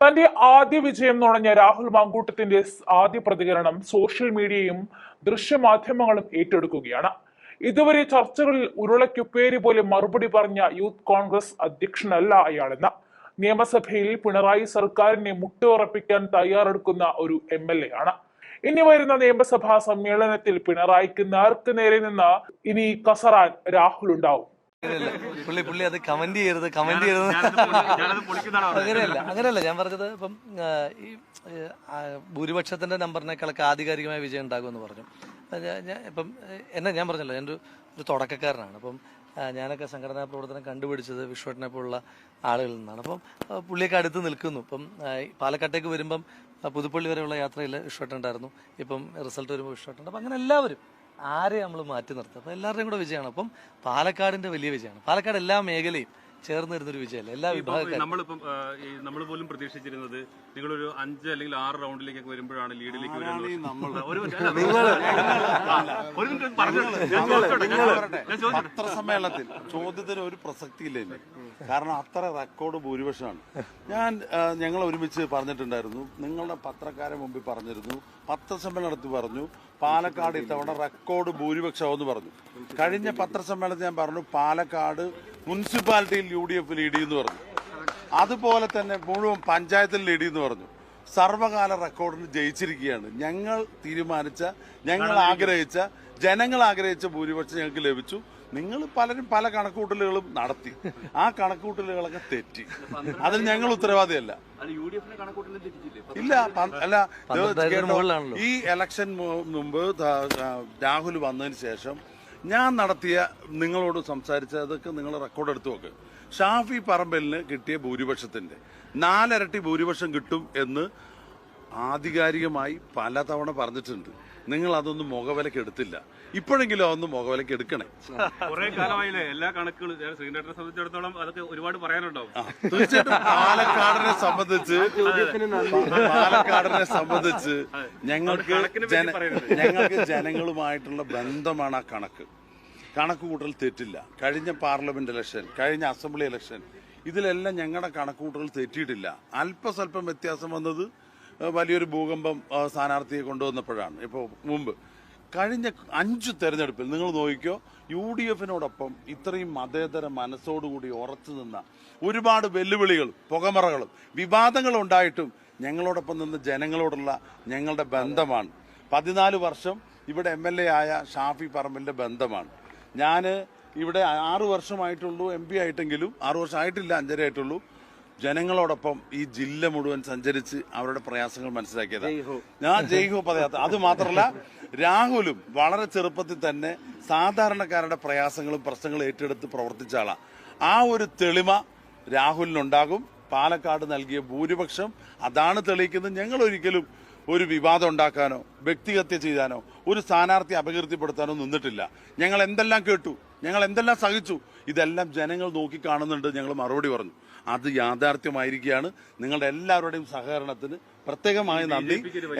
തന്റെ ആദ്യ വിജയം നുണഞ്ഞ രാഹുൽ മാങ്കൂട്ടത്തിന്റെ ആദ്യ പ്രതികരണം സോഷ്യൽ മീഡിയയും ദൃശ്യമാധ്യമങ്ങളും ഏറ്റെടുക്കുകയാണ്. ഇതുവരെ ചർച്ചകളിൽ ഉരുളയ്ക്കുപ്പേരി പോലെ മറുപടി പറഞ്ഞ യൂത്ത് കോൺഗ്രസ് അധ്യക്ഷനല്ല അയാളെന്ന്. നിയമസഭയിൽ പിണറായി സർക്കാരിനെ മുട്ടുറപ്പിക്കാൻ തയ്യാറെടുക്കുന്ന ഒരു എം എൽ എ ആണ് ഇനി വരുന്ന നിയമസഭാ സമ്മേളനത്തിൽ പിണറായിക്ക് നേർക്ക് നേരെ നിന്ന് ഇനി കസറാൻ രാഹുൽ ഉണ്ടാവും. പുള്ളി പുള്ളി അത് കമന്റ് ചെയ്യരുത് കമന്റ് ചെയ്യരുത്. അങ്ങനെയല്ല അങ്ങനെയല്ല. ഞാൻ പറഞ്ഞത് ഇപ്പം ഈ ഭൂരിപക്ഷത്തിന്റെ നമ്പറിനേക്കാളൊക്കെ ആധികാരികമായ വിജയം ഉണ്ടാകുമെന്ന് പറഞ്ഞു. ഇപ്പം എന്നെ ഞാൻ പറഞ്ഞല്ലോ ഞാൻ ഒരു തുടക്കക്കാരനാണ്. അപ്പം ഞാനൊക്കെ സംഘടനാ പ്രവർത്തനം കണ്ടുപിടിച്ചത് വിശ്വട്ടിനെ പോലുള്ള ആളുകളിൽ നിന്നാണ്. അപ്പം പുള്ളിയൊക്കെ അടുത്ത് നിൽക്കുന്നു. ഇപ്പം പാലക്കാട്ടേക്ക് വരുമ്പം പുതുപ്പള്ളി വരെയുള്ള യാത്രയിൽ വിശ്വട്ടുണ്ടായിരുന്നു ഇപ്പം റിസൾട്ട് വരുമ്പോൾ വിശ്വട്ടുണ്ട് അപ്പം അങ്ങനെ എല്ലാവരും ആരെ നമ്മൾ മാറ്റി നിർത്തും അപ്പം എല്ലാവരുടെയും കൂടെ വിജയമാണ്. അപ്പം പാലക്കാടിന്റെ വലിയ വിജയമാണ്. പാലക്കാട് എല്ലാ മേഖലയും ചേർന്ന് വരുന്നൊരു വിജയമല്ല? എല്ലാ വിഭാഗക്കാരും. നമ്മളിപ്പം നമ്മൾ പോലും പ്രതീക്ഷിച്ചിരുന്നത് നിങ്ങളൊരു അഞ്ച് അല്ലെങ്കിൽ ആറ് റൗണ്ടിലേക്കൊക്കെ വരുമ്പോഴാണ് ലീഡിലേക്ക് വരുന്നത്. പത്രസമ്മേളനത്തിൽ ചോദ്യത്തിന് ഒരു പ്രസക്തി ഇല്ല കാരണം അത്ര റെക്കോർഡ് ഭൂരിപക്ഷമാണ്. ഞാൻ ഞങ്ങൾ ഒരുമിച്ച് പറഞ്ഞിട്ടുണ്ടായിരുന്നു. നിങ്ങളുടെ പത്രക്കാരെ മുമ്പിൽ പറഞ്ഞിരുന്നു. പത്രസമ്മേളനം നടത്തി പറഞ്ഞു. പാലക്കാട് ഇത്തവണ റെക്കോർഡ് ഭൂരിപക്ഷമെന്ന് പറഞ്ഞു. കഴിഞ്ഞ പത്രസമ്മേളനത്തിൽ ഞാൻ പറഞ്ഞു പാലക്കാട് മുനിസിപ്പാലിറ്റിയിൽ യു ഡി എഫിൽ ഇടിയെന്ന് പറഞ്ഞു. അതുപോലെ തന്നെ മുഴുവൻ പഞ്ചായത്തിൽ ഇടിയെന്ന് പറഞ്ഞു. സർവകാല റെക്കോർഡിന് ജയിച്ചിരിക്കുകയാണ്. ഞങ്ങൾ തീരുമാനിച്ച ഞങ്ങൾ ആഗ്രഹിച്ച ജനങ്ങൾ ആഗ്രഹിച്ച ഭൂരിപക്ഷം ഞങ്ങൾക്ക് ലഭിച്ചു. നിങ്ങൾ പലരും പല കണക്കൂട്ടലുകളും നടത്തി. ആ കണക്കൂട്ടലുകളൊക്കെ തെറ്റി. അതിൽ ഞങ്ങൾ ഉത്തരവാദിയല്ല. ഇല്ല അല്ല ഈ ഇലക്ഷൻ മുമ്പ് രാഹുൽ വന്നതിന് ശേഷം ഞാൻ നടത്തിയ നിങ്ങളോട് സംസാരിച്ചതൊക്കെ നിങ്ങൾ റെക്കോർഡ് എടുത്തു നോക്ക് ഷാഫി പറമ്പലിന് കിട്ടിയ ഭൂരിപക്ഷത്തിന്റെ നാലരട്ടി ഭൂരിപക്ഷം കിട്ടും എന്ന് ആധികാരികമായി പലതവണ പറഞ്ഞിട്ടുണ്ട്. നിങ്ങൾ അതൊന്നും മുഖവിലക്ക് എടുത്തില്ല. ഇപ്പോഴെങ്കിലും അതൊന്നും മുഖവിലക്ക് എടുക്കണേ. കുറെ കാലമായില്ലേ എല്ലാ കണക്കുകളും ശ്രീനേട്ടനെ സംബന്ധിച്ചിടത്തോളം അതൊക്കെ ഒരുപാട് പറയാനുണ്ടാവും. തീർച്ചയായിട്ടും പാലക്കാടിനെ സംബന്ധിച്ച് പാലക്കാടിനെ സംബന്ധിച്ച് ഞങ്ങൾക്ക് ഞങ്ങൾക്ക് ജനങ്ങളുമായിട്ടുള്ള ബന്ധമാണ് ആ കണക്ക്. കണക്ക് കൂട്ടൽ തെറ്റില്ല. കഴിഞ്ഞ പാർലമെന്റ് ഇലക്ഷൻ കഴിഞ്ഞ അസംബ്ലി ഇലക്ഷൻ ഇതിലെല്ലാം ഞങ്ങളുടെ കണക്കുകൂട്ടൽ തെറ്റിയിട്ടില്ല. അല്പസ്വല്പം വ്യത്യാസം വന്നത് വലിയൊരു ഭൂകമ്പം സ്ഥാനാർത്ഥിയെ കൊണ്ടുവന്നപ്പോഴാണ് ഇപ്പോൾ മുമ്പ്. കഴിഞ്ഞ അഞ്ച് തെരഞ്ഞെടുപ്പിൽ നിങ്ങൾ നോക്കിക്കോ യു ഡി എഫിനോടൊപ്പം ഇത്രയും മതേതര മനസ്സോടുകൂടി ഉറച്ചു നിന്ന ഒരുപാട് വെല്ലുവിളികളും പുകമറകളും വിവാദങ്ങളും ഉണ്ടായിട്ടും ഞങ്ങളോടൊപ്പം നിന്ന് ജനങ്ങളോടുള്ള ഞങ്ങളുടെ ബന്ധമാണ്. പതിനാല് വർഷം ഇവിടെ എം എൽ എ ആയ ഷാഫി പറമ്പിന്റെ ബന്ധമാണ്. ഞാൻ ഇവിടെ ആറു വർഷമായിട്ടുള്ളൂ എം പി ആയിട്ടെങ്കിലും ആറു വർഷം ആയിട്ടില്ല അഞ്ചര ആയിട്ടുള്ളൂ. ജനങ്ങളോടൊപ്പം ഈ ജില്ല മുഴുവൻ സഞ്ചരിച്ച് അവരുടെ പ്രയാസങ്ങൾ മനസ്സിലാക്കിയതാണ് ഞാൻ ജയ്ഹോ പദയാത്ര അത് മാത്രമല്ല രാഹുലും വളരെ ചെറുപ്പത്തിൽ തന്നെ സാധാരണക്കാരുടെ പ്രയാസങ്ങളും പ്രശ്നങ്ങളും ഏറ്റെടുത്ത് പ്രവർത്തിച്ച ആളാണ് ആ ഒരു തെളിമ രാഹുലിനുണ്ടാകും. പാലക്കാട് നൽകിയ ഭൂരിപക്ഷം അതാണ് തെളിയിക്കുന്നത്. ഞങ്ങൾ ഒരിക്കലും ഒരു വിവാദം ഉണ്ടാക്കാനോ വ്യക്തിഹത്യ ചെയ്യാനോ ഒരു സ്ഥാനാർത്ഥി അപകീർത്തിപ്പെടുത്താനോ നിന്നിട്ടില്ല. ഞങ്ങൾ എന്തെല്ലാം കേട്ടു? ഞങ്ങൾ എന്തെല്ലാം സഹിച്ചു? ഇതെല്ലാം ജനങ്ങൾ നോക്കി കാണുന്നുണ്ട് ഞങ്ങൾ മറുപടി പറഞ്ഞു. അത് യാഥാർത്ഥ്യമായിരിക്കുകയാണ്. നിങ്ങളുടെ എല്ലാവരുടെയും സഹകരണത്തിന് പ്രത്യേകമായ നന്ദി.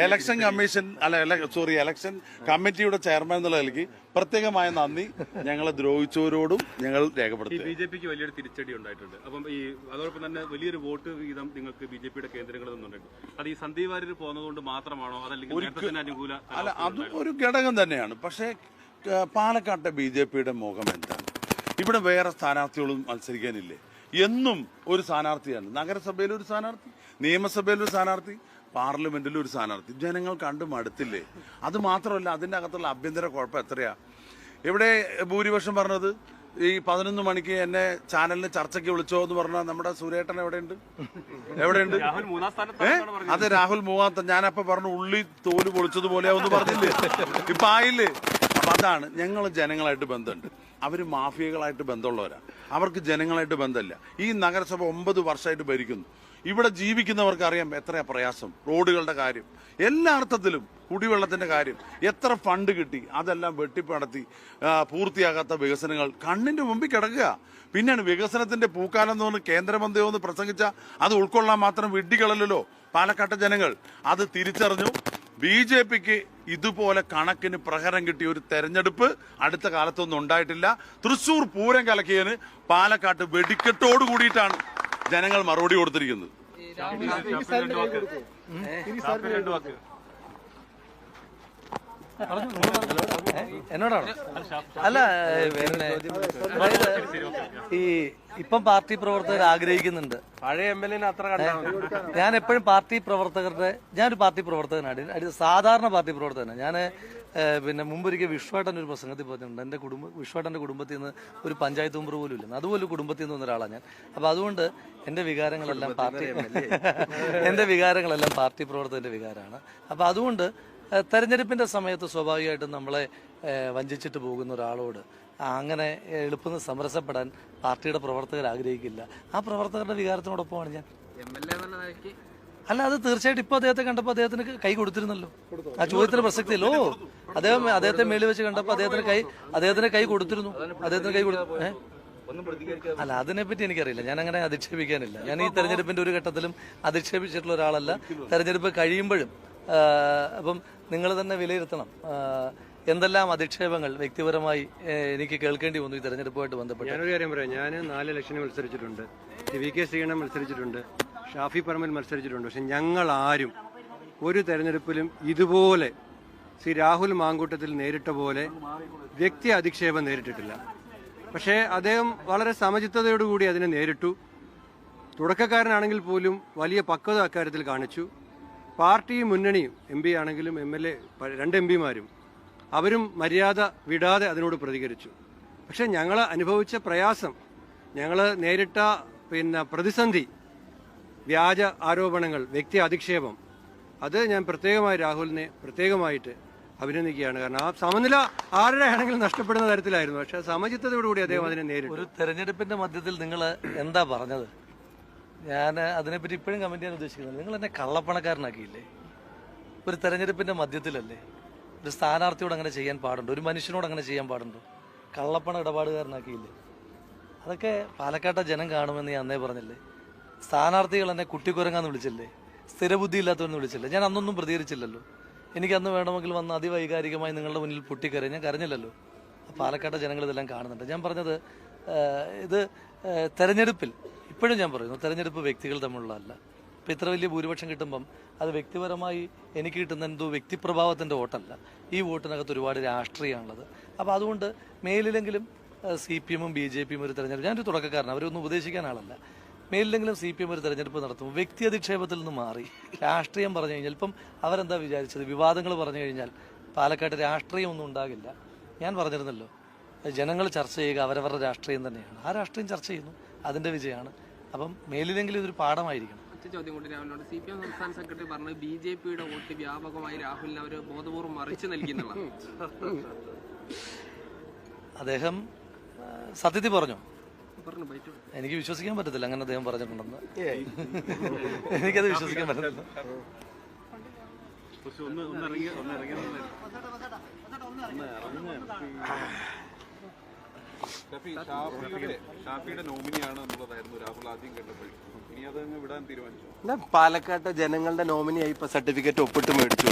ഇലക്ഷൻ കമ്മീഷൻ അല്ല സോറി ഇലക്ഷൻ കമ്മിറ്റിയുടെ ചെയർമാൻ എന്നുള്ള നിലയ്ക്ക് പ്രത്യേകമായ നന്ദി. ഞങ്ങളെ ദ്രോഹിച്ചവരോടും ഞങ്ങൾ രേഖപ്പെടുത്തി ബി ജെ പിക്ക് വലിയൊരു തിരിച്ചടി ഉണ്ടായിട്ടുണ്ട്. അപ്പം ഈ അതോടൊപ്പം തന്നെ വലിയൊരു വോട്ട് വീതം നിങ്ങൾക്ക് ബി ജെ പിയുടെ കേന്ദ്രങ്ങളിൽ നിന്നുണ്ട് അത് ഈ സന്ദീപ് വാര്യർ പോകുന്നതുകൊണ്ട് മാത്രമാണോ? അതല്ലെങ്കിൽ അനുകൂല അല്ല അതും ഒരു ഘടകം തന്നെയാണ്. പക്ഷേ പാലക്കാട്ടെ ബി ജെ പിയുടെ മുഖം എന്താണ്? ഇവിടെ വേറെ സ്ഥാനാർത്ഥികളും മത്സരിക്കാനില്ലേ? എന്നും ഒരു സ്ഥാനാർത്ഥിയാണ്. നഗരസഭയിൽ ഒരു സ്ഥാനാർത്ഥി നിയമസഭയിൽ ഒരു സ്ഥാനാർത്ഥി പാർലമെന്റിൽ ഒരു സ്ഥാനാർത്ഥി. ജനങ്ങൾ കണ്ടും മടുത്തില്ലേ? അത് മാത്രമല്ല അതിന്റെ അകത്തുള്ള ആഭ്യന്തര കുഴപ്പം എത്രയാ? ഇവിടെ ഭൂരിപക്ഷം പറഞ്ഞത്? ഈ പതിനൊന്ന് മണിക്ക് എന്നെ ചാനലിന് ചർച്ചയ്ക്ക് വിളിച്ചോ എന്ന് പറഞ്ഞാൽ നമ്മുടെ സുരേട്ടൻ എവിടെയുണ്ട്? എവിടെയുണ്ട്? അത് രാഹുൽ മൂവാത്ത ഞാനപ്പോ പറഞ്ഞു ഉള്ളി തോൽ പൊളിച്ചതുപോലെ ഒന്ന് പറഞ്ഞില്ലേ? ഇപ്പൊ ആയില്ലേ? അപ്പൊ അതാണ് ഞങ്ങൾ ജനങ്ങളായിട്ട് ബന്ധമുണ്ട്. അവർ മാഫിയകളായിട്ട് ബന്ധമുള്ളവരാ. അവർക്ക് ജനങ്ങളായിട്ട് ബന്ധമില്ല. ഈ നഗരസഭ ഒമ്പത് വർഷമായിട്ട് ഭരിക്കുന്നു. ഇവിടെ ജീവിക്കുന്നവർക്ക് അറിയാം എത്ര പ്രയാസം. റോഡുകളുടെ കാര്യം. എല്ലാ അർത്ഥത്തിലും കുടിവെള്ളത്തിന്റെ കാര്യം. എത്ര ഫണ്ട് കിട്ടി. അതെല്ലാം വെട്ടിപ്പടത്തി പൂർത്തിയാകാത്ത വികസനങ്ങൾ. കണ്ണിന്റെ മുമ്പിൽ കിടക്കുക. പിന്നെയാണ് വികസനത്തിന്റെ പൂക്കാലം എന്ന് പറഞ്ഞ് കേന്ദ്രമന്ത്രിയോ എന്ന് പ്രസംഗിച്ച അത് ഉൾക്കൊള്ളാൻ മാത്രം വിഡ്ഢികളല്ലോ പാലക്കാട്ടെ ജനങ്ങൾ. അത് തിരിച്ചറിഞ്ഞു. ബി ജെ പിക്ക് ഇതുപോലെ കണക്കിന് പ്രഹരം കിട്ടിയ ഒരു തെരഞ്ഞെടുപ്പ് അടുത്ത കാലത്തൊന്നും ഉണ്ടായിട്ടില്ല. തൃശൂർ പൂരം കലക്കിയതിന് പാലക്കാട്ട് വെടിക്കെട്ടോട് കൂടിയിട്ടാണ് ജനങ്ങൾ മറുപടി കൊടുത്തിരിക്കുന്നത് ഷാഫി രണ്ട് വാക്ക് ഷാഫി രണ്ട് വാക്ക് പറഞ്ഞു, നിങ്ങൾ പറഞ്ഞു. ഏ? എന്നോടാണോ? അല്ല ഈ ഇപ്പം പാർട്ടി പ്രവർത്തകർ ആഗ്രഹിക്കുന്നുണ്ട്. പഴയ എം എൽ എ അത്ര ഞാൻ എപ്പോഴും പാർട്ടി പ്രവർത്തകരുടെ ഞാനൊരു പാർട്ടി പ്രവർത്തകനാണ്. സാധാരണ പാർട്ടി പ്രവർത്തകനാണ്. ഞാൻ പിന്നെ മുമ്പൊരിക്കൽ വിശ്വാട്ടൻ ഒരു പ്രസംഗത്തിൽ പറഞ്ഞിട്ടുണ്ട്. എന്റെ കുടുംബ വിശ്വാട്ടന്റെ കുടുംബത്തിൽ നിന്ന് ഒരു പഞ്ചായത്ത് മെമ്പർ പോലും ഇല്ല അതുപോലെ കുടുംബത്തിൽ നിന്ന് ഒരാളാണ് ഞാൻ. അപ്പോൾ അതുകൊണ്ട് എന്റെ വികാരങ്ങളെല്ലാം പാർട്ടി എന്റെ വികാരങ്ങളെല്ലാം പാർട്ടി പ്രവർത്തകന്റെ വികാരമാണ്. അപ്പോൾ അതുകൊണ്ട് തെരഞ്ഞെടുപ്പിന്റെ സമയത്ത് സ്വാഭാവികമായിട്ടും നമ്മളെ വഞ്ചിച്ചിട്ട് പോകുന്ന ഒരാളോട് അങ്ങനെ എളുപ്പം സമരസപ്പെടാൻ പാർട്ടിയുടെ പ്രവർത്തകർ ആഗ്രഹിക്കില്ല. ആ പ്രവർത്തകരുടെ വികാരത്തിനോടൊപ്പമാണ് ഞാൻ. അല്ല അത് തീർച്ചയായിട്ടും ഇപ്പൊ അദ്ദേഹത്തെ കണ്ടപ്പോൾ അദ്ദേഹത്തിന് കൈ കൊടുത്തിരുന്നല്ലോ. ആ ചോദ്യത്തിന് പ്രസക്തിയല്ലോ അദ്ദേഹം അദ്ദേഹത്തെ മേളിൽ വെച്ച് കണ്ടപ്പോൾ അദ്ദേഹത്തിന് കൈ അദ്ദേഹത്തിന് കൈ കൊടുത്തിരുന്നു. അദ്ദേഹത്തിന് കൈ കൊടുത്തു ഏ? അല്ല അതിനെപ്പറ്റി എനിക്കറിയില്ല. ഞാൻ അങ്ങനെ അധിക്ഷേപിക്കാനില്ല. ഞാൻ ഈ തെരഞ്ഞെടുപ്പിന്റെ ഒരു ഘട്ടത്തിലും അധിക്ഷേപിച്ചിട്ടുള്ള ഒരാളല്ല. തെരഞ്ഞെടുപ്പ് കഴിയുമ്പോഴും അപ്പം നിങ്ങൾ തന്നെ വിലയിരുത്തണം. എന്തെല്ലാം അധിക്ഷേപങ്ങൾ വ്യക്തിപരമായി എനിക്ക് കേൾക്കേണ്ടി വന്നു ഈ തെരഞ്ഞെടുപ്പുമായിട്ട് ബന്ധപ്പെട്ട്? ഞാനൊരു കാര്യം പറയാം. ഞാൻ നാല് ഇലക്ഷന് മത്സരിച്ചിട്ടുണ്ട്. വി കെ ശ്രീകണ്ഠൻ മത്സരിച്ചിട്ടുണ്ട്. ഷാഫി പറമ്പിൽ മത്സരിച്ചിട്ടുണ്ട്. പക്ഷെ ഞങ്ങൾ ആരും ഒരു തെരഞ്ഞെടുപ്പിലും ഇതുപോലെ ശ്രീ രാഹുൽ മാങ്കൂട്ടത്തിൽ നേരിട്ട പോലെ വ്യക്തി അധിക്ഷേപം നേരിട്ടിട്ടില്ല. പക്ഷേ അദ്ദേഹം വളരെ സമചിത്തതയോടുകൂടി അതിനെ നേരിട്ടു. തുടക്കക്കാരനാണെങ്കിൽ പോലും വലിയ പക്വത അക്കാര്യത്തിൽ കാണിച്ചു. പാർട്ടിയും മുന്നണിയും എം പി ആണെങ്കിലും എം എൽ എ രണ്ട് എം പിമാരും അവരും മര്യാദ വിടാതെ അതിനോട് പ്രതികരിച്ചു. പക്ഷെ ഞങ്ങൾ അനുഭവിച്ച പ്രയാസം ഞങ്ങൾ നേരിട്ട പിന്നെ പ്രതിസന്ധി വ്യാജ ആരോപണങ്ങൾ വ്യക്തി അധിക്ഷേപം അത് ഞാൻ പ്രത്യേകമായി രാഹുലിനെ പ്രത്യേകമായിട്ട് അഭിനന്ദിക്കുകയാണ്. കാരണം ആ സമനില ആരുടെ ആണെങ്കിലും നഷ്ടപ്പെടുന്ന തരത്തിലായിരുന്നു. പക്ഷെ സമചിത്തതയോടുകൂടി അദ്ദേഹം അതിനെ നേരിട്ടു. ഒരു തെരഞ്ഞെടുപ്പിന്റെ മധ്യത്തിൽ നിങ്ങൾ എന്താ പറഞ്ഞത്? ഞാൻ അതിനെപ്പറ്റി ഇപ്പോഴും കമന്റ് ചെയ്യാൻ ഉദ്ദേശിക്കുന്നത് നിങ്ങൾ എന്നെ കള്ളപ്പണക്കാരനാക്കിയില്ലേ? ഒരു തെരഞ്ഞെടുപ്പിന്റെ മധ്യത്തിലല്ലേ? ഒരു സ്ഥാനാർത്ഥിയോട് അങ്ങനെ ചെയ്യാൻ പാടുണ്ടോ? ഒരു മനുഷ്യനോട് അങ്ങനെ ചെയ്യാൻ പാടുണ്ടോ? കള്ളപ്പണ ഇടപാടുകാരനാക്കിയില്ലേ? അതൊക്കെ പാലക്കാട്ടെ ജനം കാണുമെന്ന് ഞാൻ അന്നേ പറഞ്ഞില്ലേ? സ്ഥാനാർത്ഥികൾ എന്നെ കുട്ടിക്കുരങ്ങാന്ന് വിളിച്ചില്ലേ? സ്ഥിരബുദ്ധി ഇല്ലാത്തവരെന്ന് വിളിച്ചില്ലേ? ഞാൻ അന്നൊന്നും പ്രതികരിച്ചില്ലല്ലോ. എനിക്ക് അന്ന് വേണമെങ്കിൽ വന്ന് അതിവൈകാരികമായി നിങ്ങളുടെ മുന്നിൽ പൊട്ടിക്കരയും ഞാൻ കരഞ്ഞില്ലല്ലോ. പാലക്കാട്ടെ ജനങ്ങൾ ഇതെല്ലാം കാണുന്നുണ്ട്. ഞാൻ പറഞ്ഞത് ഇത് തെരഞ്ഞെടുപ്പിൽ ഇപ്പോഴും ഞാൻ പറയുന്നു തെരഞ്ഞെടുപ്പ് വ്യക്തികൾ തമ്മിലുള്ളതല്ല. ഇപ്പം ഇത്ര വലിയ ഭൂരിപക്ഷം കിട്ടുമ്പം അത് വ്യക്തിപരമായി എനിക്ക് കിട്ടുന്ന എന്തോ വ്യക്തിപ്രഭാവത്തിന്റെ വോട്ടല്ല. ഈ വോട്ടിനകത്ത് ഒരുപാട് രാഷ്ട്രീയമാണുള്ളത്. അപ്പോൾ അതുകൊണ്ട് മേലിലെങ്കിലും സി പി എമ്മും ബി ജെ പിയും ഒരു തെരഞ്ഞെടുപ്പ് ഞാനൊരു തുടക്കക്കാരനാണ് അവരൊന്നും ഉപദേശിക്കാൻ ആളല്ല. മേലിലെങ്കിലും സി പി എം ഒരു തെരഞ്ഞെടുപ്പ് നടത്തും വ്യക്തി അധിക്ഷേപത്തിൽ നിന്ന് മാറി. രാഷ്ട്രീയം പറഞ്ഞു കഴിഞ്ഞാൽ ഇപ്പം അവരെന്താ വിചാരിച്ചത്? വിവാദങ്ങൾ പറഞ്ഞു കഴിഞ്ഞാൽ പാലക്കാട്ട് രാഷ്ട്രീയം ഒന്നും ഉണ്ടാകില്ല. ഞാൻ പറഞ്ഞിരുന്നല്ലോ ജനങ്ങൾ ചർച്ച ചെയ്യുക അവരവരുടെ രാഷ്ട്രീയം തന്നെയാണ്. ആ രാഷ്ട്രീയം ചർച്ച ചെയ്യുന്നു. അതിന്റെ വിജയമാണ്. അപ്പം മേലിലെങ്കിലും ഇതൊരു പാഠമായിരിക്കണം. ഒറ്റ ചോദ്യം കൂടി രാഹുലിനോട് സി പി എം സംസ്ഥാന സെക്രട്ടറി പറഞ്ഞത് ബി ജെ പിയുടെ വോട്ട് വ്യാപകമായി രാഹുലിന് അവർ ബോധപൂർവം മറിച്ചു നൽകിയെന്നുള്ള അദ്ദേഹം സത്യത്തിൽ പറഞ്ഞു? പറഞ്ഞു എനിക്ക് വിശ്വസിക്കാൻ പറ്റത്തില്ല അങ്ങനെ അദ്ദേഹം പറഞ്ഞിട്ടുണ്ടെന്ന്. എനിക്കത് വിശ്വസിക്കാൻ പറ്റത്തില്ല. പക്ഷെ ഒന്ന് ഒന്ന് പാലക്കാട്ടെ ജനങ്ങളുടെ നോമിനിയായി ഇപ്പൊ സർട്ടിഫിക്കറ്റ് ഒപ്പിട്ട് മേടിച്ചു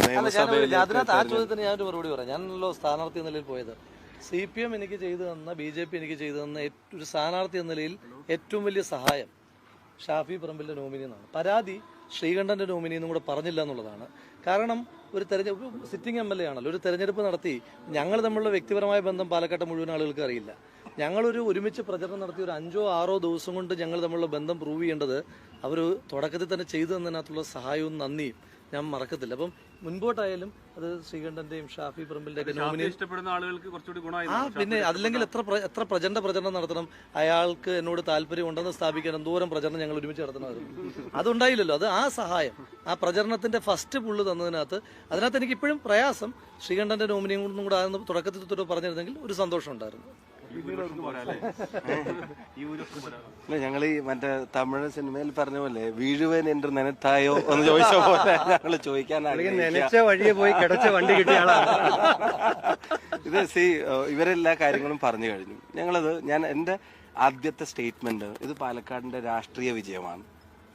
അതിനകത്ത് ആ ചോദ്യത്തിന് ഞാനൊരു മറുപടി പറയാം. ഞാനല്ലോ സ്ഥാനാർത്ഥി എന്ന നിലയിൽ പോയത്. സി പി എം എനിക്ക് ചെയ്തു തന്ന ബി ജെ പി എനിക്ക് ചെയ്തു തന്ന ഒരു സ്ഥാനാർത്ഥി എന്ന നിലയിൽ ഏറ്റവും വലിയ സഹായം ഷാഫി പറമ്പിലിന്റെ നോമിനി എന്നാണ്. പരാതി ശ്രീകണ്ഠന്റെ നോമിനി എന്നും കൂടെ പറഞ്ഞില്ല എന്നുള്ളതാണ്. കാരണം ഒരു തെരഞ്ഞെടുപ്പ് സിറ്റിംഗ് എം എൽ എ ആണല്ലോ. ഒരു തെരഞ്ഞെടുപ്പ് നടത്തി ഞങ്ങൾ തമ്മിലുള്ള വ്യക്തിപരമായ ബന്ധം പാലക്കാട്ട് മുഴുവൻ ആളുകൾക്ക് അറിയില്ല. ഞങ്ങളൊരു ഒരുമിച്ച് പ്രചരണം നടത്തി ഒരു അഞ്ചോ ആറോ ദിവസം കൊണ്ട് ഞങ്ങൾ തമ്മിലുള്ള ബന്ധം പ്രൂവ് ചെയ്യേണ്ടത് അവർ തുടക്കത്തിൽ തന്നെ ചെയ്തു തന്നതിനകത്തുള്ള സഹായവും നന്ദിയും ഞാൻ മറക്കത്തില്ല. അപ്പം മുൻപോട്ടായാലും അത് ശ്രീകണ്ഠന്റെയും ഷാഫി പറമ്പിലിന്റെ ഇഷ്ടപ്പെടുന്ന ആളുകൾക്ക് കുറച്ചുകൂടി ആ പിന്നെ അതില്ലെങ്കിൽ എത്ര എത്ര പ്രചണ്ഡ പ്രചരണം നടത്തണം? അയാൾക്ക് എന്നോട് താല്പര്യം ഉണ്ടെന്ന് സ്ഥാപിക്കാൻ എന്തോരം പ്രചരണം ഞങ്ങൾ ഒരുമിച്ച് നടത്തണമായിരുന്നു അതുണ്ടായില്ലല്ലോ. അത് ആ സഹായം ആ പ്രചരണത്തിന്റെ ഫസ്റ്റ് പുള്ള് തന്നതിനകത്ത് അതിനകത്ത് എനിക്ക് ഇപ്പോഴും പ്രയാസം ശ്രീകണ്ഠന്റെ നോമിനിയും കൂടെ തുടക്കത്തിൽ തൊട്ട് പറഞ്ഞിരുന്നെങ്കിൽ ഒരു സന്തോഷം ഉണ്ടായിരുന്നു. അല്ലേ ഞങ്ങൾ ഈ മറ്റേ തമിഴ് സിനിമയിൽ പറഞ്ഞ പോലെ വീഴുവൻ എന്റെ നനത്തായോ എന്ന് ചോദിച്ച പോലെ ഞങ്ങൾ നനച്ച വഴിയെ പോയി കിടച്ച വണ്ടി കിട്ടിയ ആളാണ് ഇത് സി ഇവരെല്ലാ കാര്യങ്ങളും പറഞ്ഞു കഴിഞ്ഞു. ഞങ്ങളത് ഞാൻ എന്റെ ആദ്യത്തെ സ്റ്റേറ്റ്മെന്റ് ഇത് പാലക്കാടിന്റെ രാഷ്ട്രീയ വിജയമാണ്.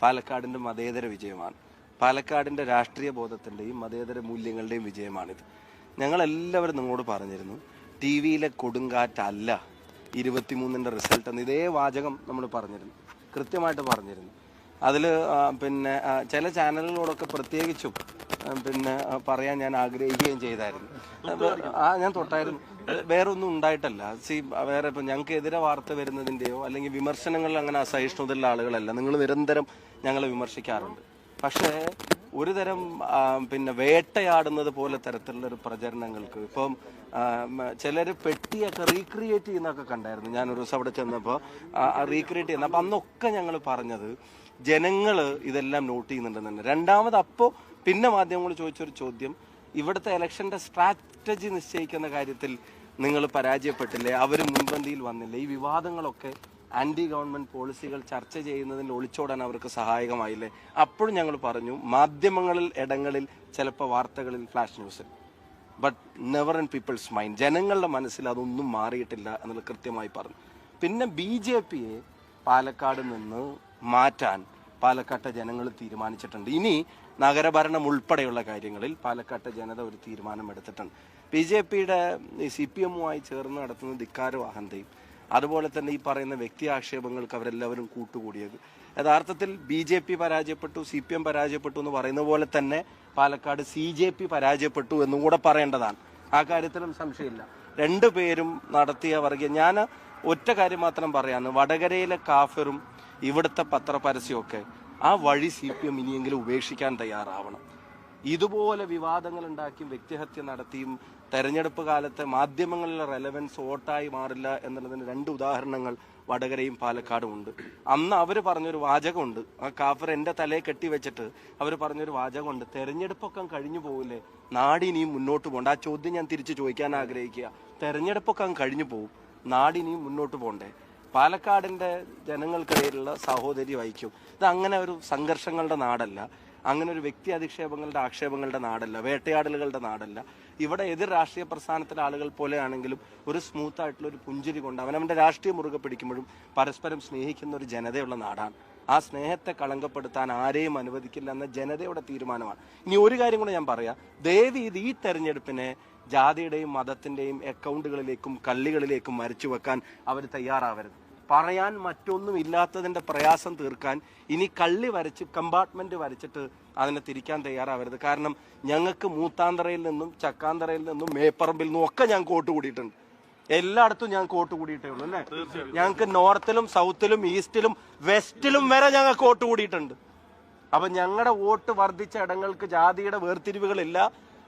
പാലക്കാടിന്റെ മതേതര വിജയമാണ്. പാലക്കാടിന്റെ രാഷ്ട്രീയ ബോധത്തിന്റെയും മതേതര മൂല്യങ്ങളുടെയും വിജയമാണിത്. ഞങ്ങളെല്ലാവരും നിങ്ങളോട് പറഞ്ഞിരുന്നു ടി വിയിലെ കൊടുങ്കാറ്റല്ല ഇരുപത്തിമൂന്നിന്റെ റിസൾട്ട് എന്ന് ഇതേ വാചകം നമ്മൾ പറഞ്ഞിരുന്നു. കൃത്യമായിട്ട് പറഞ്ഞിരുന്നു. അതിൽ പിന്നെ ചില ചാനലുകളോടൊക്കെ പ്രത്യേകിച്ചും പിന്നെ പറയാൻ ഞാൻ ആഗ്രഹിക്കുകയും ചെയ്തായിരുന്നു. ആ ഞാൻ തൊട്ടായിരുന്നു. വേറെ ഒന്നും ഉണ്ടായിട്ടല്ല. സി വേറെ ഇപ്പം ഞങ്ങൾക്ക് എതിരെ വാർത്ത വരുന്നതിന്റെയോ അല്ലെങ്കിൽ വിമർശനങ്ങളിൽ അങ്ങനെ അസഹിഷ്ണുതയുള്ള ആളുകളല്ല. നിങ്ങൾ നിരന്തരം ഞങ്ങളെ വിമർശിക്കാറുണ്ട്. പക്ഷേ ഒരു തരം പിന്നെ വേട്ടയാടുന്നത് പോലെ തരത്തിലുള്ള ഒരു പ്രചരണങ്ങൾക്ക് ഇപ്പം ചിലർ പെട്ടിയൊക്കെ റീക്രിയേറ്റ് ചെയ്യുന്നൊക്കെ കണ്ടായിരുന്നു. ഞാൻ ഒരു ദിവസം അവിടെ ചെന്നപ്പോൾ റീക്രിയേറ്റ് ചെയ്യുന്ന അപ്പം അന്നൊക്കെ ഞങ്ങൾ പറഞ്ഞത് ജനങ്ങൾ ഇതെല്ലാം നോട്ട് ചെയ്യുന്നുണ്ടെന്ന് തന്നെ രണ്ടാമത് അപ്പോൾ പിന്നെ മാധ്യമങ്ങൾ ചോദിച്ചൊരു ചോദ്യം ഇവിടുത്തെ ഇലക്ഷന്റെ സ്ട്രാറ്റജി നിശ്ചയിക്കുന്ന കാര്യത്തിൽ നിങ്ങൾ പരാജയപ്പെട്ടില്ലേ? അവർ മുൻപന്തിയിൽ വന്നില്ലേ? ഈ വിവാദങ്ങളൊക്കെ ആന്റി ഗവൺമെന്റ് പോളിസികൾ ചർച്ച ചെയ്യുന്നതിന് ഒളിച്ചോടാൻ അവർക്ക് സഹായകമായില്ലേ? അപ്പോഴും ഞങ്ങൾ പറഞ്ഞു മാധ്യമങ്ങളിൽ ഇടങ്ങളിൽ ചിലപ്പോൾ വാർത്തകളിൽ ഫ്ലാഷ് ന്യൂസിൽ but never in people's mind ജനങ്ങളുടെ മനസ്സിൽ അതൊന്നും മാറിയിട്ടില്ല എന്നുള്ളത് കൃത്യമായി പറഞ്ഞു. പിന്നെ ബി ജെ പിയെ പാലക്കാട് നിന്ന് മാറ്റാൻ പാലക്കാട്ടെ ജനങ്ങൾ തീരുമാനിച്ചിട്ടുണ്ട്. ഇനി നഗരഭരണം ഉൾപ്പെടെയുള്ള കാര്യങ്ങളിൽ പാലക്കാട്ടെ ജനത ഒരു തീരുമാനം എടുത്തിട്ടുണ്ട്. ബി ജെ പിയുടെ സി പി എമ്മുമായി ചേർന്ന് നടത്തുന്ന ധിക്കാര അഹന്തയും അതുപോലെ തന്നെ ഈ പറയുന്ന വ്യക്തി ആക്ഷേപങ്ങൾക്ക് അവരെല്ലാവരും കൂട്ടുകൂടിയത്. യഥാർത്ഥത്തിൽ ബി ജെ പി പരാജയപ്പെട്ടു സി പി എം പരാജയപ്പെട്ടു എന്ന് പറയുന്ന പോലെ തന്നെ പാലക്കാട് സി ജെ പി പരാജയപ്പെട്ടു എന്നും കൂടെ പറയേണ്ടതാണ്. ആ കാര്യത്തിലും സംശയമില്ല. രണ്ടു പേരും നടത്തിയ വർഗീയ ഞാൻ ഒറ്റ കാര്യം മാത്രം പറയാന്ന്. വടകരയിലെ കാഫറും ഇവിടുത്തെ പത്രപരസ്യമൊക്കെ ആ വഴി സി പി എം ഇനിയെങ്കിലും ഉപേക്ഷിക്കാൻ തയ്യാറാവണം. ഇതുപോലെ വിവാദങ്ങൾ ഉണ്ടാക്കിയും വ്യക്തിഹത്യ നടത്തിയും തെരഞ്ഞെടുപ്പ് കാലത്തെ മാധ്യമങ്ങളിലെ റെലവൻസ് വോട്ടായി മാറില്ല എന്നുള്ളതിന് രണ്ട് ഉദാഹരണങ്ങൾ വടകരയും പാലക്കാടും ഉണ്ട്. അന്ന് അവർ പറഞ്ഞൊരു വാചകമുണ്ട്. ആ കാഫർ എന്റെ തലയെ കെട്ടിവെച്ചിട്ട് അവർ പറഞ്ഞൊരു വാചകമുണ്ട്. തെരഞ്ഞെടുപ്പൊക്കെ കഴിഞ്ഞു പോകില്ലേ നാടിനിയും മുന്നോട്ട് പോകണ്ട. ആ ചോദ്യം ഞാൻ തിരിച്ചു ചോദിക്കാൻ ആഗ്രഹിക്കുക. തെരഞ്ഞെടുപ്പൊക്കെ അങ്ങ് കഴിഞ്ഞു പോകും നാടിനിയും മുന്നോട്ട് പോകണ്ടേ? പാലക്കാടിന്റെ ജനങ്ങൾക്കിടയിലുള്ള സഹോദരി വഹിക്കും. ഇത് അങ്ങനെ ഒരു സംഘർഷങ്ങളുടെ നാടല്ല. അങ്ങനെ ഒരു വ്യക്തി അധിക്ഷേപങ്ങളുടെ ആക്ഷേപങ്ങളുടെ നാടല്ല വേട്ടയാടലുകളുടെ നാടല്ല. ഇവിടെ എതിർ രാഷ്ട്രീയ പ്രസ്ഥാനത്തിലെ ആളുകൾ പോലെയാണെങ്കിലും ഒരു സ്മൂത്ത് ആയിട്ടുള്ള ഒരു പുഞ്ചിരി കൊണ്ട് അവനവന്റെ രാഷ്ട്രീയം മുറുകെ പിടിക്കുമ്പോഴും പരസ്പരം സ്നേഹിക്കുന്ന ഒരു ജനതയുള്ള നാടാണ്. ആ സ്നേഹത്തെ കളങ്കപ്പെടുത്താൻ ആരെയും അനുവദിക്കില്ല എന്ന ജനതയുടെ തീരുമാനമാണ്. ഇനി ഒരു കാര്യം കൂടെ ഞാൻ പറയാം. ദേവി ഇത് ഈ തെരഞ്ഞെടുപ്പിനെ ജാതിയുടെയും മതത്തിന്റെയും അക്കൗണ്ടുകളിലേക്കും കള്ളികളിലേക്കും മരിച്ചു വെക്കാൻ അവർ തയ്യാറാവരുത്. പറയാൻ മറ്റൊന്നും ഇല്ലാത്തതിന്റെ പ്രയാസം തീർക്കാൻ ഇനി കള്ളി വരച്ച് കമ്പാർട്ട്മെന്റ് വരച്ചിട്ട് അതിനെ തിരിക്കാൻ തയ്യാറാവരുത്. കാരണം ഞങ്ങൾക്ക് മൂത്താന്തറയിൽ നിന്നും ചക്കാന്തറയിൽ നിന്നും മേപ്പറമ്പിൽ നിന്നും ഒക്കെ ഞാൻ കോട്ട് കൂടിയിട്ടുണ്ട്. എല്ലായിടത്തും ഞാൻ കോട്ട് കൂടിയിട്ടേ ഉള്ളൂ അല്ലേ? ഞങ്ങൾക്ക് നോർത്തിലും സൗത്തിലും ഈസ്റ്റിലും വെസ്റ്റിലും വരെ ഞങ്ങൾ കോട്ട് കൂടിയിട്ടുണ്ട്. അപ്പൊ ഞങ്ങളുടെ വോട്ട് വർദ്ധിച്ച ഇടങ്ങൾക്ക് ജാതിയുടെ വേർതിരിവുകളില്ല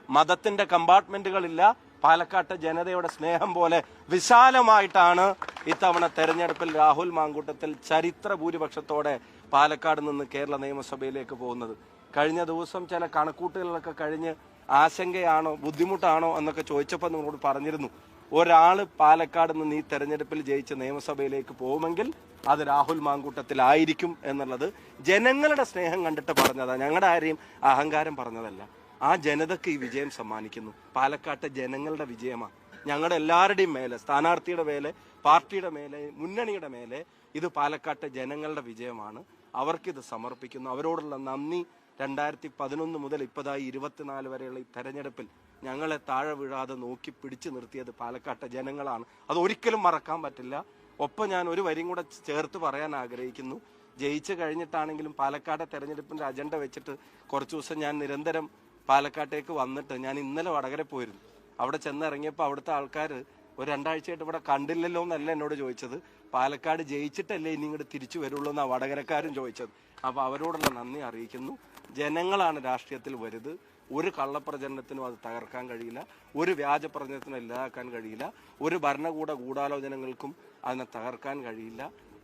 മതത്തിന്റെ കമ്പാർട്ട്മെന്റുകളില്ല പാലക്കാട്ടെ ജനതയുടെ സ്നേഹം പോലെ വിശാലമായിട്ടാണ് ഇത്തവണ തെരഞ്ഞെടുപ്പിൽ രാഹുൽ മാങ്കൂട്ടത്തിൽ ചരിത്ര ഭൂരിപക്ഷത്തോടെ പാലക്കാട് നിന്ന് കേരള നിയമസഭയിലേക്ക് പോകുന്നത്. കഴിഞ്ഞ ദിവസം ചില കണക്കൂട്ടുകളൊക്കെ കഴിഞ്ഞ് ആശങ്കയാണോ ബുദ്ധിമുട്ടാണോ എന്നൊക്കെ ചോദിച്ചപ്പോൾ നിങ്ങളോട് പറഞ്ഞിരുന്നു. ഒരാൾ പാലക്കാട് നിന്ന് ഈ തെരഞ്ഞെടുപ്പിൽ ജയിച്ച് നിയമസഭയിലേക്ക് പോകുമെങ്കിൽ അത് രാഹുൽ മാങ്കൂട്ടത്തിലായിരിക്കും എന്നുള്ളത് ജനങ്ങളുടെ സ്നേഹം കണ്ടിട്ട് പറഞ്ഞതാണ് ഞങ്ങളുടെ ആരെയും അഹങ്കാരം പറഞ്ഞതല്ല. ആ ജനതക്ക് ഈ വിജയം സമ്മാനിക്കുന്നു. പാലക്കാട്ടെ ജനങ്ങളുടെ വിജയമാണ് ഞങ്ങളുടെ എല്ലാവരുടെയും മേലെ സ്ഥാനാർത്ഥിയുടെ മേലെ പാർട്ടിയുടെ മേലെ മുന്നണിയുടെ മേലെ ഇത് പാലക്കാട്ടെ ജനങ്ങളുടെ വിജയമാണ്. അവർക്കിത് സമർപ്പിക്കുന്നു. അവരോടുള്ള നന്ദി. രണ്ടായിരത്തി പതിനൊന്ന് മുതൽ ഇപ്പതായി ഇരുപത്തിനാല് വരെയുള്ള ഈ തെരഞ്ഞെടുപ്പിൽ ഞങ്ങളെ താഴെ വീഴാതെ നോക്കി പിടിച്ചു നിർത്തിയത് പാലക്കാട്ടെ ജനങ്ങളാണ്. അത് ഒരിക്കലും മറക്കാൻ പറ്റില്ല. ഒപ്പം ഞാൻ ഒരു വരിയും കൂടെ ചേർത്ത് പറയാൻ ആഗ്രഹിക്കുന്നു. ജയിച്ചു കഴിഞ്ഞിട്ടാണെങ്കിലും പാലക്കാട് തെരഞ്ഞെടുപ്പിന്റെ അജണ്ട വെച്ചിട്ട് കുറച്ചു ദിവസം ഞാൻ നിരന്തരം പാലക്കാട്ടേക്ക് വന്നിട്ട് ഞാൻ ഇന്നലെ വടകര പോയിരുന്നു. അവിടെ ചെന്നിറങ്ങിയപ്പോൾ അവിടുത്തെ ആൾക്കാർ ഒരു രണ്ടാഴ്ചയായിട്ട് ഇവിടെ കണ്ടില്ലല്ലോ എന്നല്ല എന്നോട് ചോദിച്ചത്. പാലക്കാട് ജയിച്ചിട്ടല്ലേ ഇനി ഇങ്ങോട്ട് തിരിച്ചു വരുള്ളൂ എന്നാണ് വടകരക്കാരും ചോദിച്ചത്. അപ്പോൾ അവരോടുള്ള നന്ദി അറിയിക്കുന്നു. ജനങ്ങളാണ് രാഷ്ട്രീയത്തിൽ വരുത് ഒരു കള്ളപ്രചരണത്തിനും അത് തകർക്കാൻ കഴിയില്ല. ഒരു വ്യാജ പ്രചരണത്തിനും ഇല്ലാതാക്കാൻ കഴിയില്ല. ഒരു ഭരണകൂട ഗൂഢാലോചനകൾക്കും അതിനെ തകർക്കാൻ കഴിയില്ല.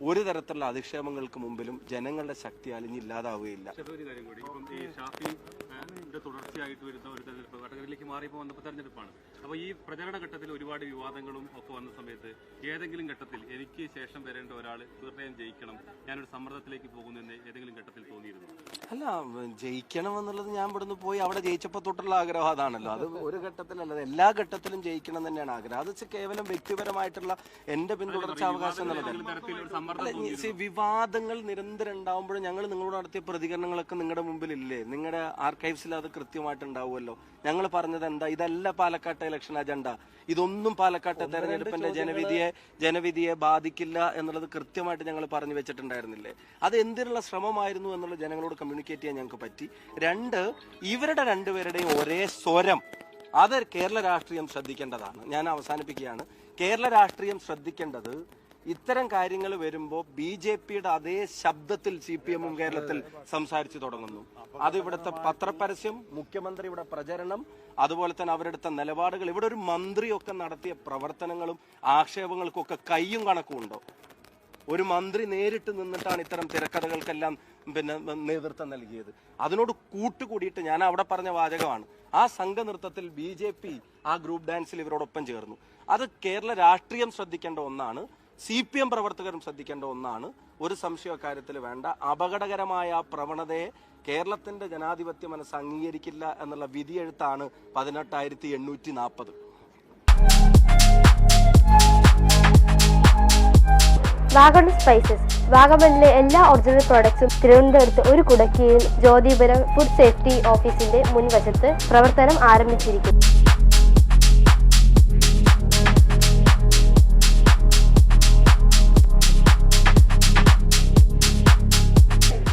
ഒരു തരത്തിലുള്ള അധിക്ഷേപങ്ങൾക്ക് മുമ്പിലും ജനങ്ങളുടെ ശക്തി അലിഞ്ഞില്ലാതാവുകയില്ല. തുടർച്ചയായിട്ട് വരുന്ന ഒരു തെരഞ്ഞെടുപ്പ് വടകരയിലേക്ക് മാറിയപ്പോൾ വന്നപ്പോൾ തെരഞ്ഞെടുപ്പാണ്. അപ്പോൾ ഈ പ്രചരണ ഘട്ടത്തിൽ ഒരുപാട് വിവാദങ്ങളും ഒക്കെ വന്ന സമയത്ത് ഏതെങ്കിലും ഘട്ടത്തിൽ എനിക്ക് ശേഷം വരേണ്ട ഒരാൾ തീർച്ചയായും ജയിക്കണം. ഞാനൊരു സമ്മർദ്ദത്തിലേക്ക് പോകുന്നു എന്ന് ഏതെങ്കിലും ഘട്ടത്തിൽ തോന്നിയിരുന്നു? അല്ല ജയിക്കണം എന്നുള്ളത് ഞാൻ ഇവിടുന്ന് പോയി അവിടെ ജയിച്ചപ്പോൾ തൊട്ടുള്ള ആഗ്രഹം അതാണല്ലോ. അത് ഒരു ഘട്ടത്തിലല്ല എല്ലാ ഘട്ടത്തിലും ജയിക്കണം തന്നെയാണ് ആഗ്രഹം. അത് കേവലം വ്യക്തിപരമായിട്ടുള്ള എന്റെ പിന്തുടർച്ച അവകാശം എന്നുള്ളതല്ല. ഏതെങ്കിലും തരത്തിൽ ഒരു സമ്മർദ്ദം സമ്മർദ്ദം അല്ല, തോന്നിയിരുന്നു? see, വിവാദങ്ങൾ നിരന്തരം ഉണ്ടാവുമ്പോഴും ഞങ്ങൾ നിങ്ങളോട് നടത്തിയ പ്രതികരണങ്ങളൊക്കെ നിങ്ങളുടെ മുമ്പിൽ ഇല്ലേ നിങ്ങളുടെ ആർക്കൈവ്സിൽ അത് കൃത്യമായിട്ട് ഉണ്ടാവുമല്ലോ. ഞങ്ങൾ പറഞ്ഞത് എന്താ? ഇതല്ല പാലക്കാട്ടെ ഇലക്ഷൻ അജണ്ട ഇതൊന്നും പാലക്കാട്ടെ തെരഞ്ഞെടുപ്പിന്റെ ജനവിധിയെ ജനവിധിയെ ബാധിക്കില്ല എന്നുള്ളത് കൃത്യമായിട്ട് ഞങ്ങൾ പറഞ്ഞു വെച്ചിട്ടുണ്ടായിരുന്നില്ലേ? അത് എന്തിനുള്ള ശ്രമമായിരുന്നു എന്നുള്ള ജനങ്ങളോട് കമ്മ്യൂണിക്കേറ്റ് ചെയ്യാൻ ഞങ്ങൾക്ക് പറ്റി. രണ്ട് ഇവരുടെ രണ്ടുപേരുടെയും ഒരേ സ്വരം. അത് കേരള രാഷ്ട്രീയം ശ്രദ്ധിക്കേണ്ടതാണ്. ഞാൻ അവസാനിപ്പിക്കുകയാണ്. കേരള രാഷ്ട്രീയം ശ്രദ്ധിക്കേണ്ടത് ഇത്തരം കാര്യങ്ങൾ വരുമ്പോൾ ബി ജെ പിയുടെ അതേ ശബ്ദത്തിൽ സി പി എമ്മും കേരളത്തിൽ സംസാരിച്ചു തുടങ്ങുന്നു. അത് ഇവിടുത്തെ പത്രപരസ്യം മുഖ്യമന്ത്രിയുടെ പ്രചരണം അതുപോലെ തന്നെ അവരെടുത്ത നിലപാടുകൾ ഇവിടെ ഒരു മന്ത്രിയൊക്കെ നടത്തിയ പ്രവർത്തനങ്ങളും ആക്ഷേപങ്ങൾക്കും ഒക്കെ കയ്യും കണക്കുമുണ്ടോ ഒരു മന്ത്രി നേരിട്ട് നിന്നിട്ടാണ് ഇത്തരം തിരക്കഥകൾക്കെല്ലാം പിന്നെ നേതൃത്വം നൽകിയത്. അതിനോട് കൂട്ടുകൂടിയിട്ട് ഞാൻ അവിടെ പറഞ്ഞ വാചകമാണ്. ആ സംഘനൃത്തത്തിൽ ബി ജെ പി ആ ഗ്രൂപ്പ് ഡാൻസിൽ ഇവരോടൊപ്പം ചേർന്നു. അത് കേരള രാഷ്ട്രീയം ശ്രദ്ധിക്കേണ്ട ഒന്നാണ്. സി പി എം പ്രവർത്തകരും ശ്രദ്ധിക്കേണ്ട ഒന്നാണ് ഒരു സംശയ കാര്യത്തിൽ വേണ്ട. അപകടകരമായ പ്രവണതയെ കേരളത്തിന്റെ ജനാധിപത്യ മനസ്സ് അംഗീകരിക്കില്ല എന്നുള്ള വിധിയെഴുത്താണ് പതിനെട്ടായിരത്തി എണ്ണൂറ്റി നാൽപ്പത് വാഗൺ സ്പൈസസ്. വാഗമണിലെ എല്ലാ ഒറിജിനൽ പ്രോഡക്ട്സും തിരുവനന്തപുരത്ത് ഒരു കുടക്കീഴിൽ ജ്യോതിപുരം ഫുഡ് സേഫ്റ്റി ഓഫീസിന്റെ മുൻവശത്ത് പ്രവർത്തനം ആരംഭിച്ചിരിക്കുന്നു.